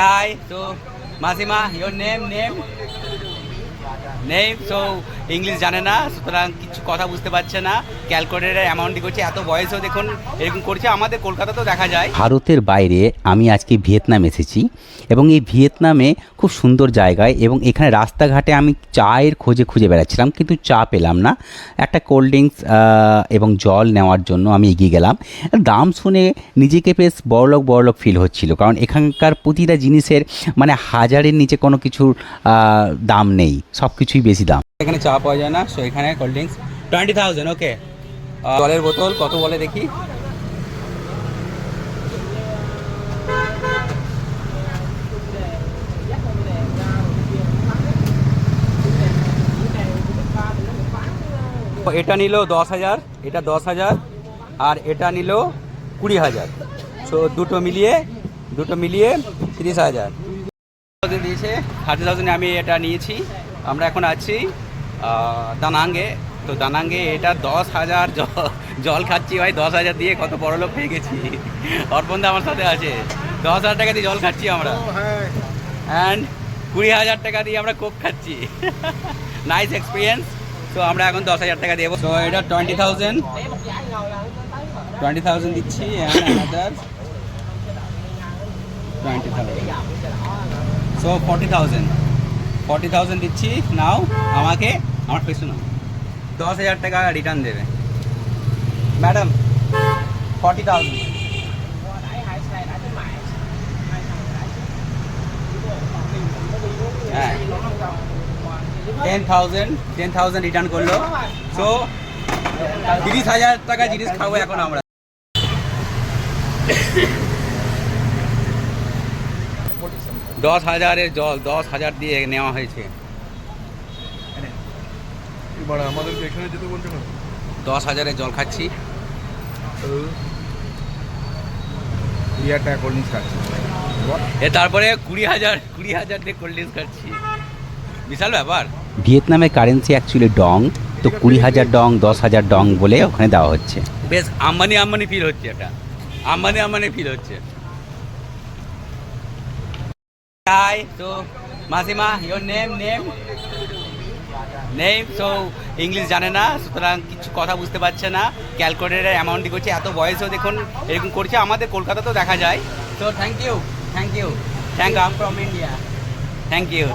Hi, so Masima, your name, name? Name, so English জানে না, সুতরাং কিছু কথা বুঝতে পারছে না। ক্যালকুলেটার অ্যামাউন্টই করছে, এত বয়সেও দেখুন এরকম করছে। আমাদের কলকাতাতেও দেখা যায়। ভারতের বাইরে আমি আজকে ভিয়েতনাম এসেছি এবং এই ভিয়েতনামে খুব সুন্দর জায়গায় এবং এখানে রাস্তাঘাটে আমি চায়ের খোঁজে খুঁজে বেড়াচ্ছিলাম, কিন্তু চা পেলাম না। একটা কোল্ড ড্রিঙ্কস এবং জল নেওয়ার জন্য আমি এগিয়ে গেলাম। দাম শুনে নিজেকে বেশ বড়লোক বড়লোক ফিল হচ্ছিল, কারণ এখানকার প্রতিটা জিনিসের মানে হাজারের নিচে কোনো কিছুর দাম নেই সব কিছুই বেশি দাম। এখানে চা পাওয়া যায় না সো এখানে cold drinks twenty thousand okay জলের বোতল, কত বলে দেখি? এটা নিল দশ হাজার, এটা দশ হাজার, আর এটা নিল কুড়ি হাজার। সো দুটো মিলিয়ে দুটো মিলিয়ে তিরিশ হাজার। দিয়েছে থার্টি থাউজেন্ডে আমি এটা নিয়েছি। আমরা এখন আছি দানাঙ্গে। তো দানাঙ্গে এটা দশ হাজার জল খাচ্ছি ভাই দশ হাজার দিয়ে কত বড় লোক পেয়ে গেছি। অর্পণদা আমার সাথে আছে। দশ হাজার টাকা দিয়ে জল খাচ্ছি আমরা। অ্যান্ড কুড়ি হাজার টাকা দিয়ে আমরা কোক খাচ্ছি। নাইস এক্সপিরিয়েন্স তো আমরা এখন দশ হাজার টাকা দেবো। তো এটা টোয়েন্টি থাউজেন্ড টোয়েন্টি থাউজেন্ড দিচ্ছি twenty thousand so forty thousand forty thousand দিচ্ছি, নাও, আমাকে, আমার পেছু নাও। দশ হাজার টাকা রিটার্ন দেবে। Madam, forty thousand. হ্যাঁ। Ten thousand ten thousand return করল। সো তিরিশ হাজার টাকা জিনিস খাব এখন আমরা। দশ হাজারের জল দশ হাজার দিয়ে নেওয়া হয়েছে। এবার আমাদেরকে এখানে যেতে বলছে না দশ হাজারের জল খাচ্ছি। ইয়ার টাকা কোল্ড ড্রিঙ্কস খাচ্ছে এ তারপরে কুড়ি হাজার কুড়ি হাজার দিয়ে কোল্ড ড্রিঙ্কস খাচ্ছি। বিশাল ব্যাপার। ভিয়েতনামের কারেন্সি অ্যাকচুয়ালি ডং তো কুড়ি হাজার ডং দশ হাজার ডং বলে ওখানে দেওয়া হচ্ছে। বেশ আম্বানি আম্বানি ফিল হচ্ছে এটা। আম্বানি আম্বানি ফিল হচ্ছে। হাই So, মাসিমা your name, name? Name so English জানে না সুতরাং কিছু কথা বুঝতে পারছে না। ক্যালকুলেটার অ্যামাউন্টই করছে এত বয়সেও দেখুন এরকম করছে আমাদের কলকাতাতেও দেখা যায়। তো thank you thank you thank I'm from India thank you